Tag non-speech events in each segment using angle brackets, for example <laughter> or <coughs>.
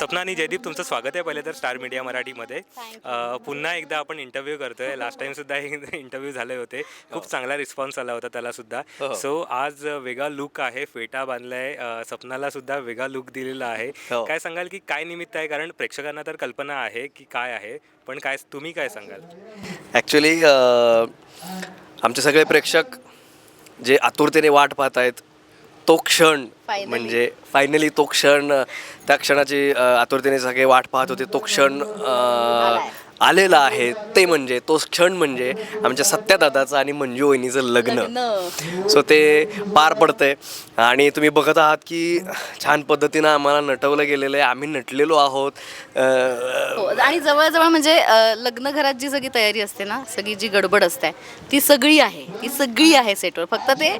सपना आणि जयदीप तुमचं स्वागत आहे पहिले तर स्टार मीडिया मराठीमध्ये. अ, पुन्हा एकदा आपण इंटरव्ह्यू करतोय. लास्ट टाइम सुद्धा इंटरव्ह्यू <laughs> झाले होते. खूप चांगला रिस्पॉन्स आला होता त्याला सुद्धा. हो. सो आज वेगळा लुक आहे. फेटा बांधलाय. अ, सपनाला सुद्धा वेगळा लुक दिलेला आहे. हो. काय सांगाल की काय निमित्त आहे? कारण प्रेक्षकांना तर कल्पना आहे की काय आहे. पण काय तुम्ही काय सांगाल? ॲक्च्युली आमचे सगळे प्रेक्षक जे आतुरतेने वाट पाहत आहेत तो क्षण. म्हणजे फायनली तो क्षण त्या क्षणाची आतुरतेने सगळे वाट पाहत होते तो क्षण आलेला आहे. ते म्हणजे तो क्षण म्हणजे आमच्या सत्यादादाचं आणि मंजू वहिनीचं लग्न. सो ते पार पडतंय. आणि तुम्ही बघत आहात की छान पद्धतीनं आम्हाला नटवलं गेलेलं आहे. आम्ही नटलेलो आहोत. हो, आणि जवळजवळ म्हणजे लग्न घरात जी सगळी तयारी असते ना सगळी जी गडबड असते ती सगळी आहे. ती सगळी आहे सेटवर फक्त ते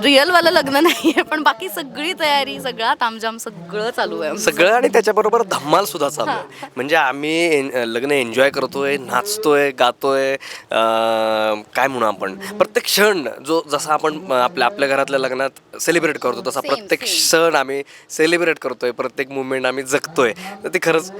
रिअलवालं लग्न नाहीये पण बाकी सगळी तयारी सगळा तामजाम सगळं चालू आहे आमचं. सगळं आणि त्याच्याबरोबर धम्माल सुद्धा चालू आहे. म्हणजे आम्ही एन- लग्न एन्जॉय करतोय नाचतोय गातोय अं, काय म्हणू आपण? प्रत्येक क्षण जो जसा आपण अं, आपल्या आपल्या घरातल्या लग्नात सेलिब्रेट करतो तसा Same, प्रत्येक same. क्षण आम्ही सेलिब्रेट करतोय प्रत्येक मुवमेंट आम्ही जगतोय. तर ते खरंच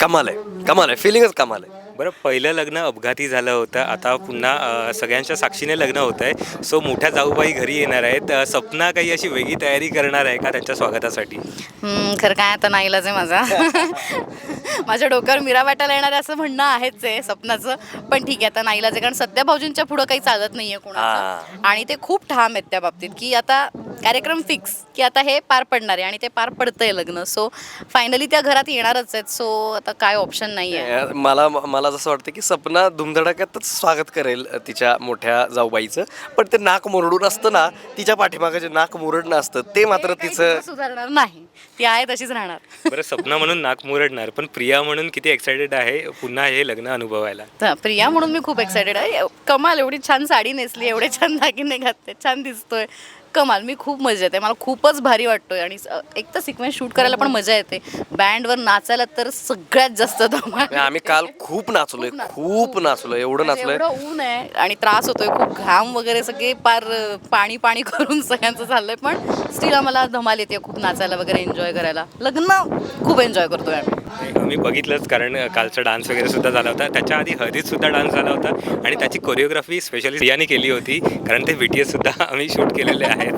कमाल आहे. कमाल आहे. फिलिंगच कमाल आहे. बरं पहिलं लग्न अपघाती झालं होतं. आता पुन्हा अ, सगळ्यांच्या साक्षीने लग्न होत आहे सो मोठ्या जाऊबाई घरी येणार आहेत. अ, सपना काही अशी वेगळी तयारी करणार आहे का त्यांच्या स्वागतासाठी? हम्म, खरं काय आता नाईलाज आहे माझा. <laughs> माझ्या डोक्यावर मिरा वाटायला येणार आहे असं म्हणणं आहेच आहे स्वप्नाचं पण ठीक आहे आता नाईलाज आहे. कारण सध्या भाऊजींच्या पुढं काही चालत नाहीये कोणाचं. आणि ते खूप ठाम आहेत त्या बाबतीत. की आता कार्यक्रम फिक्स की आता हे पार पडणार आहे आणि ते पार पडतंय लग्न. सो फायनली त्या घरात येणारच आहेत. सो आता काय ऑप्शन नाही आहे अं, मला मला जसं वाटतं की सपना धुमधडाक्यातच स्वागत करेल अं, तिच्या मोठ्या जाऊबाईचं. पण ते नाक मुरडून असतं ना तिच्या पाठीमागं जे नाक मुरडणं असतं ते मात्र तिचं सुधारणार नाही. ती आहे तशीच राहणार. बरं सपना म्हणून नाक मुरडणार पण प्रिया म्हणून किती एक्सायटेड आहे पुन्हा हे लग्न अनुभवायला? प्रिया म्हणून मी खूप एक्सायटेड आहे. कमाल एवढी छान साडी नेसली एवढे छान दागिने घातले छान दिसतोय. कमाल मी खूप मजा येते. मला खूपच भारी वाटतोय. आणि स- एक तर सिक्वेन्स शूट करायला पण मजा येते. बँडवर नाचायला तर सगळ्यात जास्त धमाल. आम्ही काल खूप नाचलोय खूप नाचलोय. एवढं म्हणजे नाचलोय. एवढं ऊन आहे आणि त्रास होतोय खूप घाम वगैरे सगळे पार अं, पाणी पाणी करून सगळ्यांचं चाललंय पण स्टील आम्हाला धमाल येते खूप नाचायला वगैरे. एन्जॉय करायला. लग्न खूप एन्जॉय करतोय आम्ही. मी बघितलंच कारण कालचा डान्स वगैरे सुद्धा झाला होता. त्याच्या आधी हळदीत सुद्धा डान्स झाला होता. आणि त्याची कोरिओग्राफी स्पेशली प्रियाने केली होती कारण ते व्हिडिओ सुद्धा <laughs> आम्ही शूट केलेले आहेत.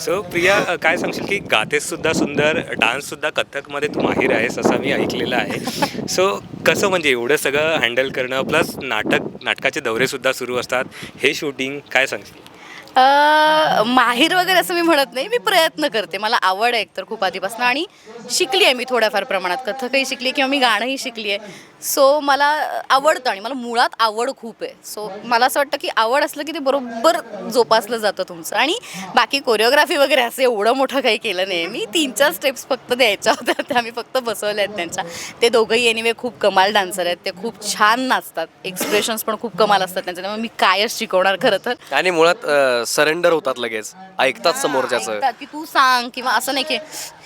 सो प्रिया काय सांगशील की गातेस सुद्धा सुंदर डान्स सुद्धा कथकमध्ये तू माहीर आहेस असं मी ऐकलेलं आहे. सो कसं म्हणजे एवढं सगळं हँडल करणं प्लस नाटक नाटकाचे दौरे सुद्धा सुरू असतात. हे शूटिंग काय सांगशील? अ, माहीर वगैरे असं मी म्हणत नाही मी प्रयत्न करते. मला आवड आहे एकतर खूप आधीपासून आणि शिकली आहे मी थोड्याफार प्रमाणात. कथकही शिकली किंवा मी गाणंही शिकली आहे. सो मला आवडतं आणि मला मुळात आवड खूप आहे. सो मला असं वाटतं की आवड असलं की ते बरोबर जोपासलं जातं तुमचं. आणि बाकी कोरिओग्राफी वगैरे असं एवढं मोठं काही केलं नाही. मी तीन चार स्टेप्स फक्त द्यायच्या होत्या. <laughs> त्या मी फक्त बसवल्या आहेत त्यांच्या. ते दोघंही एनिवे खूप कमाल डान्सर आहेत. ते खूप छान नाचतात. एक्सप्रेशन्स पण खूप कमाल असतात त्यांच्या त्यामुळे मी कायच शिकवणार खरं तर. आणि मुळात सरेंडर होतात लगेच. ऐकतात समोरच्याचं. ऐकतात की तू सांग किंवा असं नाही की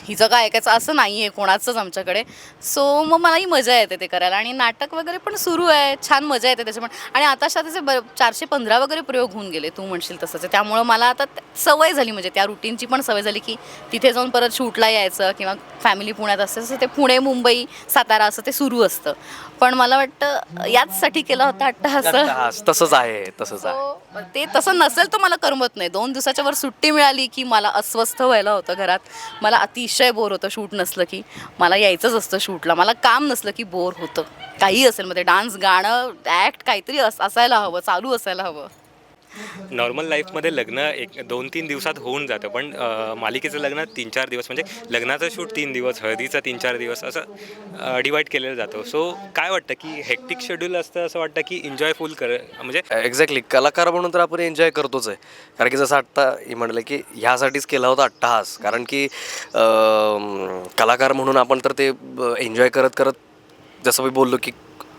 हिचं काय ऐकायचं असं नाही आहे कोणाचंच आमच्याकडे. सो मग मलाही मजा येते ते करायला. आणि नाटक वगैरे पण सुरू आहे छान मजा येते त्याच्यामुळे. आणि आता त्याचे ब चारशे पंधरा वगैरे प्रयोग होऊन गेले तू म्हणशील तसंच. त्यामुळं मला आता सवय झाली म्हणजे त्या रुटीनची पण सवय झाली की तिथे जाऊन परत शूटला यायचं किंवा फॅमिली पुण्यात असते तसं ते पुणे मुंबई सातारा असं ते सुरू असतं. पण मला वाटतं याचसाठी केलं होतं अट्टहास तसंच आहे तसंच आहे. So, ते तसं नसेल तर मला करमत नाही. दोन दिवसाच्या वर सुट्टी मिळाली की मला अस्वस्थ व्हायला होतं घरात. मला अतिशय बोर होतं शूट नसलं की. मला यायचंच असतं शूटला. मला काम नसलं की बोर होतं. काही असेल मग ते डान्स गाणं ॲक्ट काहीतरी अस असायला हवं चालू असायला हवं. नॉर्मल लाईफमध्ये लग्न एक दोन तीन दिवसात होऊन जातं पण अ, मालिकेचं लग्न तीन चार दिवस म्हणजे लग्नाचं शूट तीन दिवस हळदीचं तीन चार दिवस असं डिवाईड केलेलं जातं. सो काय वाटतं की हेक्टिक शेड्यूल असतं असं वाटतं की एन्जॉयफुल कर म्हणजे एक्झॅक्टली कलाकार म्हणून तर आपण एन्जॉय करतोच आहे. कारण की जसं आत्ता हे म्हणलं की ह्यासाठीच केला होता अट्टहास कारण की अं, कलाकार म्हणून आपण तर ते एन्जॉय करत करत जसं मी बोललो की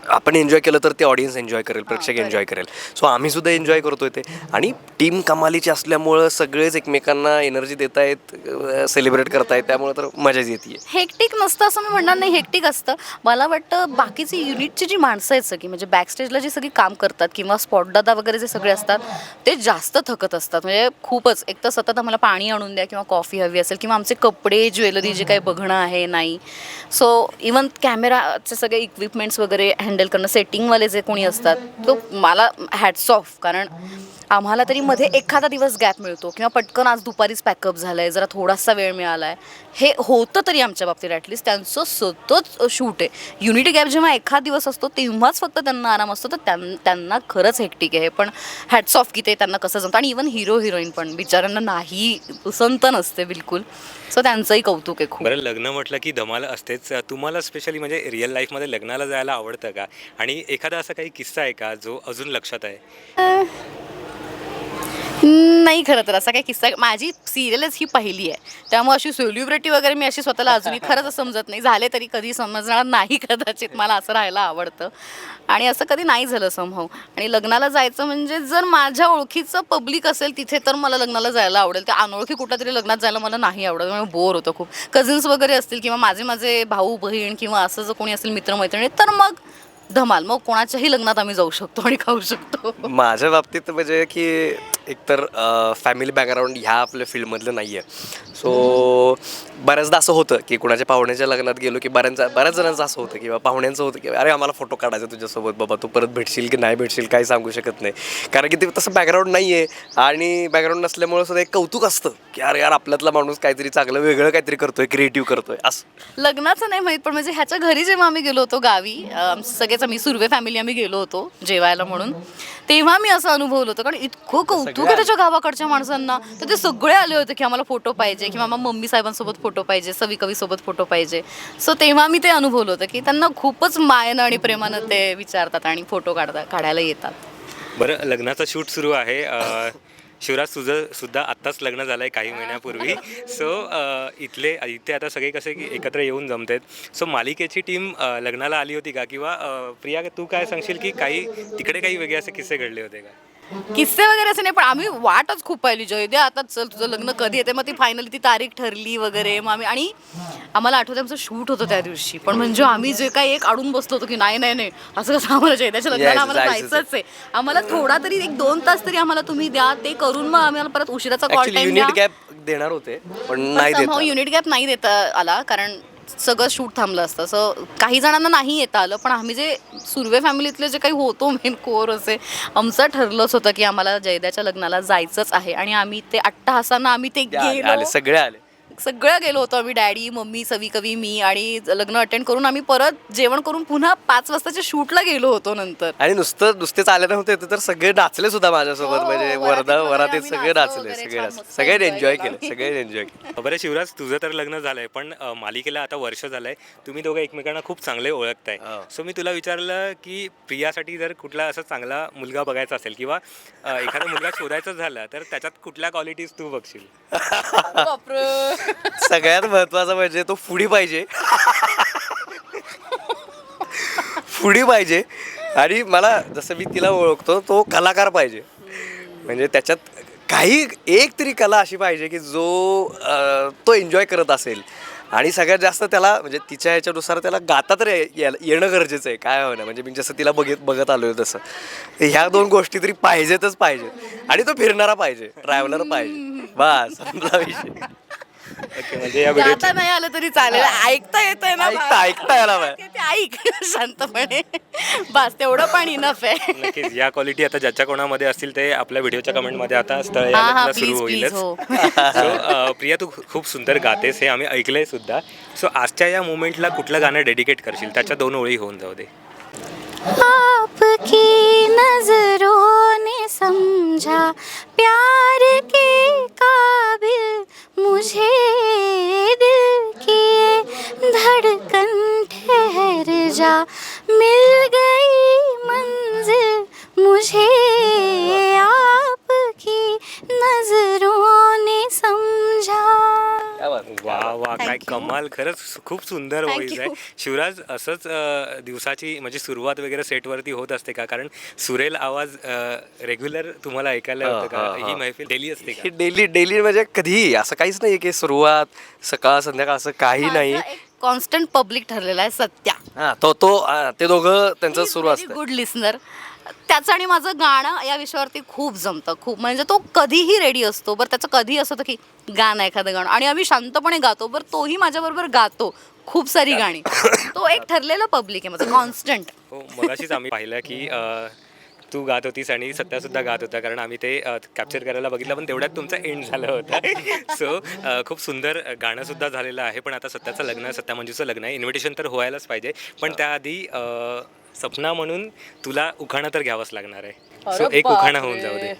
आपण एन्जॉय केलं तर ते ऑडियन्स एन्जॉय करेल प्रेक्षक एन्जॉय करेल. सो आम्ही सुद्धा एन्जॉय करतोय ते. आणि टीम कमालीची असल्यामुळं सगळेच एकमेकांना एनर्जी देत आहेत सेलिब्रेट करतायत त्यामुळे तर मजाच येते हेक्टिक नसतं असं मी म्हणणार नाही हेक्टिक असतं. मला वाटतं बाकीची युनिटची जी माणसं आहेत सगळी म्हणजे बॅकस्टेजला जी सगळी काम करतात किंवा स्पॉट दादा वगैरे जे सगळे असतात ते जास्त थकत असतात. म्हणजे खूपच एक तर सतत आम्हाला पाणी आणून द्या किंवा कॉफी हवी असेल किंवा आमचे कपडे ज्वेलरी जे काही बघणं आहे नाही. सो इवन कॅमेराचे सगळे इक्विपमेंट्स वगैरे हँडल करणं सेटिंगवाले जे कोणी असतात तो मला हॅट्स ऑफ कारण आम्हाला तरी मध्ये एखादा दिवस गॅप मिळतो किंवा पटकन आज दुपारीच पॅकअप झालं आहे जरा थोडासा वेळ मिळाला आहे हे होतं तरी आमच्या बाबतीत ॲटलिस्ट त्यांचं सतत शूट आहे. युनिटी गॅप जेव्हा एखाद दिवस असतो तेव्हाच फक्त त्यांना आराम असतो तर त्यां त्यांना खरंच हेक्टिक आहे. पण हॅट्स ऑफ की ते त्यांना कसं जमतं? आणि इवन हिरो हिरोईन पण बिचाऱ्यांना नाही संत नसते बिलकुल. सो त्यांचंही कौतुक आहे खूप. बरं लग्न म्हटलं की धमाल असतेच. तुम्हाला स्पेशली म्हणजे रिअल लाईफमध्ये लग्नाला जायला आवडतं का? आणि एखादा असा काही किस्सा आहे का जो अजून लक्षात आहे? नाही खरं तर असा काही किस्सा. माझी सिरियलच ही पहिली आहे. त्यामुळे अशी सेलिब्रिटी वगैरे मी अशी स्वतःला अजूनही <laughs> खरंच समजत नाही. झाले तरी कधी समजणार नाही कदाचित. मला असं राहायला आवडतं. आणि असं कधी नाही झालं समभाव आणि लग्नाला जायचं म्हणजे जर माझ्या ओळखीचं पब्लिक असेल तिथे तर मला लग्नाला जायला आवडेल. त्या अनोळखी कुठं तरी लग्नात जायला मला नाही आवडत. म्हणजे बोर होतं खूप. कझिन्स वगैरे असतील किंवा माझे माझे भाऊ बहीण किंवा असं जर कोणी असेल मित्रमैत्रिणी तर मग धमाल मग कोणाच्याही लग्नात आम्ही जाऊ शकतो आणि खाऊ शकतो. माझ्या बाबतीत म्हणजे की एकतर फॅमिली बॅकग्राऊंड ह्या आपल्या फील्डमधलं नाही आहे सो बऱ्याचदा असं होतं की कुणाच्या पाहुण्याच्या लग्नात गेलो की बऱ्याच बऱ्याच जणांचं असं होतं किंवा पाहुण्यांचं होतं की अरे आम्हाला फोटो काढायचा तुझ्यासोबत बाबा तू परत भेटशील की नाही भेटशील काही सांगू शकत नाही. कारण की ते तसं बॅकग्राऊंड नाही आहे आणि बॅकग्राऊंड नसल्यामुळे सुद्धा एक कौतुक असतं की अरे यार आपल्यातला माणूस काहीतरी चांगलं वेगळं काहीतरी करतोय क्रिएटिव्ह करतोय असं. लग्नाचं नाही माहीत पण म्हणजे ह्याच्या घरी जेव्हा आम्ही गेलो होतो गावी सगळेच आम्ही सुर्वे फॅमिली आम्ही गेलो होतो जेवायला म्हणून तेव्हा मी असं अनुभवलं होतं. कारण इतकं कौतुक आहे त्याच्या गावाकडच्या माणसांना. तर ते सगळे आले होते की आम्हाला फोटो पाहिजे किंवा आम्हाला मम्मी साहेबांसोबत फोटो पाहिजे सवी कवीसोबत फोटो पाहिजे. सो तेव्हा मी ते अनुभवलं होतं की त्यांना खूपच मायेनं आणि प्रेमानं ते विचारतात आणि फोटो काढतात काढायला येतात. बरं लग्नाचं शूट सुरू आहे. शिवराज तुझं सुद्धा आत्ताच लग्न झालं आहे काही महिन्यापूर्वी. सो इथले इथे आता सगळे कसे की एकत्र येऊन जमतात. सो मालिकेची टीम लग्नाला आली होती का? किंवा प्रिया तू काय सांगशील की काही तिकडे काही वेगळे असे किस्से घडले होते का? किस्से वगैरे असे नाही पण आम्ही वाटच खूप पाहिली जय दे आता चल तुझं लग्न कधी येते? मग ती फायनली ती तारीख ठरली वगैरे मग आम्ही आणि आम्हाला आठवतं आमचं शूट होतं त्या दिवशी. पण म्हणजे आम्ही जे काही एक अडून बसलो होतो की नाही नाही नाही असं कसं आम्हाला जयदाच्या लग्नाला आम्हाला जायचंच आहे. आम्हाला थोडा तरी एक दोन तास तरी आम्हाला तुम्ही द्या ते करून मग आम्हाला परत उशिराचा कॉल द्या. युनिट गॅप देणार होते पण नाही देत युनिट गॅप नाही देता आला कारण सगळं शूट थांबलं असतं. असं काही जणांना नाही येता आलं पण आम्ही जे सुर्वे फॅमिलीतले जे काही होतो मेन कोर असे आमचं ठरलंच होतं की आम्हाला जयदाच्या लग्नाला जायचंच आहे. आणि आम्ही ते अट्टहासानं आम्ही ते ते आले गेलो. आले, सगळे आले. सगळं गेलो होतो आम्ही डॅडी मम्मी सवी कवी मी आणि लग्न अटेंड करून आम्ही परत जेवण करून पुन्हा पाच वाजताच्या शूटला गेलो होतो नंतर. आणि नुसतं नुसतेच आले नव्हते ते तर सगळे नाचले सुद्धा माझ्यासोबत. हो, म्हणजे वरदा वगैरे वरातीत आम्ही सगळे नाचलो नाचले वगैरे, सगळे छान नाचले. मस्त सगळ्यांनी enjoy एन्जॉय केलं केलं. सगळ्यांनी एन्जॉय केलं बरं शिवराज तुझं तर लग्न झालंय पण अ, मालिकेला आता वर्ष झालंय. तुम्ही दोघं एकमेकांना खूप चांगले ओळखताय. हो. सो मी तुला विचारलं की प्रियासाठी जर कुठला असा चांगला मुलगा बघायचा असेल किंवा अ, एखादा मुलगा शोधायचा झाला तर त्याच्यात कुठल्या क्वालिटीज तू बघशील? सगळ्यात महत्वाचं म्हणजे तो फुडी पाहिजे. फुडी पाहिजे. आणि मला जसं मी तिला ओळखतो तो कलाकार पाहिजे. म्हणजे त्याच्यात काही एक तरी कला अशी पाहिजे की जो तो एन्जॉय करत असेल. आणि सगळ्यात जास्त त्याला म्हणजे तिच्या ह्याच्यानुसार त्याला गाता तर ये- यायला- येणं गरजेचं आहे. काय होणं म्हणजे मी जसं तिला बघत बघत आलोय तसं. ह्या दोन गोष्टी तरी पाहिजेतच पाहिजे. आणि तो फिरणारा पाहिजे. ट्रॅव्हलर पाहिजे. बस <laughs> संपला विषय. ओके म्हणजे या व्हिडिओ जाता नाही आलं तरी चालेल. ऐकता येतंय ना ऐकता- ऐकता यायला पाहिजे. ते ऐक शांतपणे. बस तेवढं पण इनफ आहे. नक्कीच या क्वालिटी आता ज्याच्या कोणामध्ये असतील ते आपल्या व्हिडिओच्या कमेंटमध्ये आता स्थळ हा हा यायला सुरू प्लीज प्लीज होईलच हो. <laughs> सो प्रिया तू खूप सुंदर गातेस हे आम्ही ऐकलंय सुद्धा. सो आजच्या या मुवमेंटला कुठलं गाणं डेडिकेट करशील? त्याच्या दोन ओळी होऊन जाऊ दे. आपकी नजरों ने समझा प्यार के काबिल मुझे जा मिल गई मंजिल। मुझे आपकी नजरों ने समझा. वा वा काय कमाल. खरंच खूप सुंदर व्हॉइस आहे. शिवराज असंच अ, दिवसाची म्हणजे सुरुवात वगैरे सेटवरती होत असते का? कारण सुरेल आवाज रेग्युलर तुम्हाला ऐकायला हा, होतं का? हा. मैफिल डेली असते हे का डेली डेली म्हणजे कधीही असं काहीच नाही की सुरुवात सकाळ संध्याकाळ असं काही नाही. कॉन्स्टंट पब्लिक ठरलेला आहे सत्या. हा तो तो हा, ते दोघं त्यांचं सुरू असतं. गुड लिसनर त्याचं आणि माझं गाणं या विषयावरती खूप जमतं. खूप म्हणजे तो कधीही रेडी असतो. बरं त्याचं कधी असं होतं की गाणं एखादं गाणं. आणि आम्ही शांतपणे गातो. बरं तोही माझ्याबरोबर गातो. खूप सारी गाणी. <coughs> तो एक ठरलेलं पब्लिक आहे माझं कॉन्स्टंट हो मगाशीच आम्ही पाहिलं की अ, तू गात होतीस आणि सत्या सुद्धा गात होता कारण आम्ही ते कॅप्चर करायला बघितलं पण तेवढ्यात तुमचा एंड झाला होता. सो <laughs> खूप सुंदर गाणं सुद्धा झालेलं आहे पण आता सत्याचं लग्न आहे सत्या मंजूचं लग्न आहे. इन्व्हिटेशन तर व्हायलाच पाहिजे पण त्याआधी सपना म्हणून तुला उखाणा तर घ्यावंच लागणार आहे. सो एक उखाणा होऊन जाऊ दे.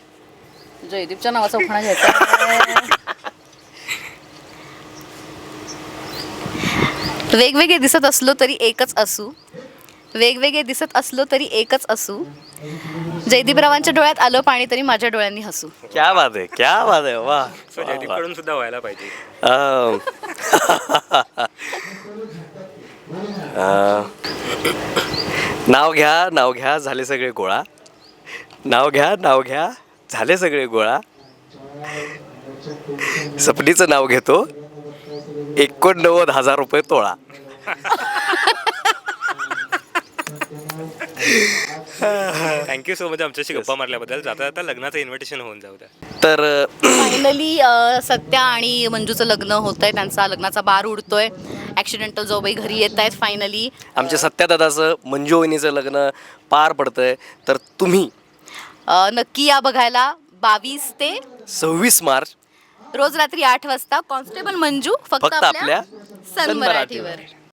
जयदीपच्या नावाचा उखाणा घ्यायचा वेगवेगळे दिसत असलो तरी एकच असू. वेगवेगळे दिसत असलो तरी एकच असू. जयदीपरावांच्या डोळ्यात आलं पाणी तरी माझ्या डोळ्यांनी हसू. क्या बात आहे क्या बात आहे वा <laughs> सो जयदीपकडून सुद्धा व्हायला पाहिजे. अं, <laughs> अं, नाव घ्या नाव घ्या झाले सगळे गोळा. नाव घ्या नाव घ्या झाले सगळे गोळा. सपनीचं नाव घेतो. एकोणनव्वद हजार रुपये तोळा. <laughs> थँक्यू सो मच आमच्याशी गप्पा मारल्याबद्दल. जाता जाता लग्नाचं इन्व्हिटेशन होऊन जाऊ द्या. तर फायनली सत्या आणि मंजूचं लग्न होतंय. त्यांचा लग्नाचा बार उडतोय. ॲक्सिडेंटल जाऊबाई घरी येत आहेत फायनली आमच्या सत्यादादाचं मंजू वहिनीचं लग्न पार पडतंय. तर तुम्ही? नक्की या बघायला. बावीस ते सव्वीस मार्च. रोज रात्री आठ वाजता. कॉन्स्टेबल मंजू फक्त आपल्या सन मराठीवर.